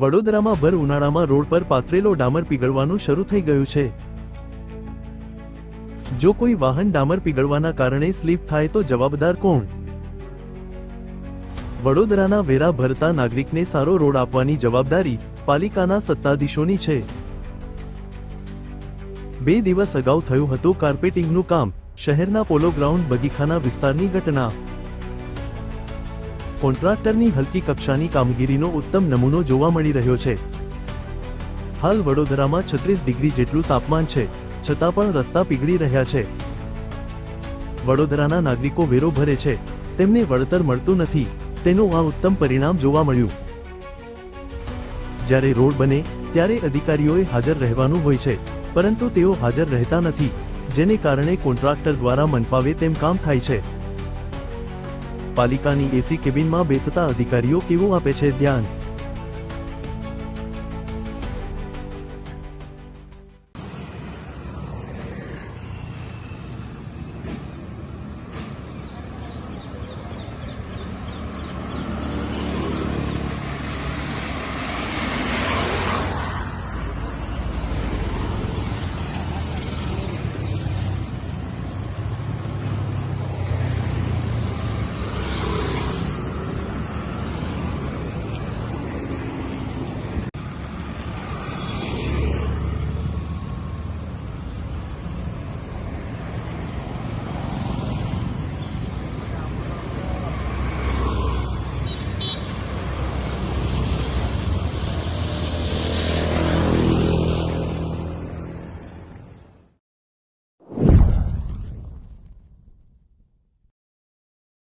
વડોદરામાં ભર ઉનાળામાં રોડ પર પાથરેલો ડામર પીગળવાનું શરૂ થઈ ગયું છે. જો કોઈ વાહન ડામર પીગળવાના કારણે સ્લીપ થાય તો જવાબદાર કોણ? વડોદરાના વેરા ભરતા નાગરિકને સારો રોડ આપવાની જવાબદારી પાલિકાના સત્તાધીશોની છે. બે દિવસ અગાઉ થયું હતું કાર્પેટિંગનું કામ, શહેરના પોલો ગ્રાઉન્ડ બગીખાના વિસ્તારની ઘટના. કોન્ટ્રાક્ટરની હલકી કક્ષાની કામગીરીનો ઉત્તમ નમૂનો જોવા મળી રહ્યો છે. હાલ વડોદરામાં છત્રીસ ડિગ્રી જેટલું તાપમાન છે, છતાં પણ રસ્તા પીગળી રહ્યા છે. વડોદરાના નાગરિકો વેરો ભરે છે, તેમને વળતર મળતું નથી, તેનું આ ઉત્તમ પરિણામ જોવા મળ્યું. જ્યારે રોડ બને, ત્યારે અધિકારીઓએ હાજર રહેવાનું હોય છે, પરંતુ તેઓ હાજર રહેતા નથી, જેને કારણે કોન્ટ્રાક્ટર દ્વારા મનફાવે તેમ કામ થાય છે. પાલિકાની એસી કેબિનમાં બેસતા અધિકારીઓ કેવું આપે છે ધ્યાન?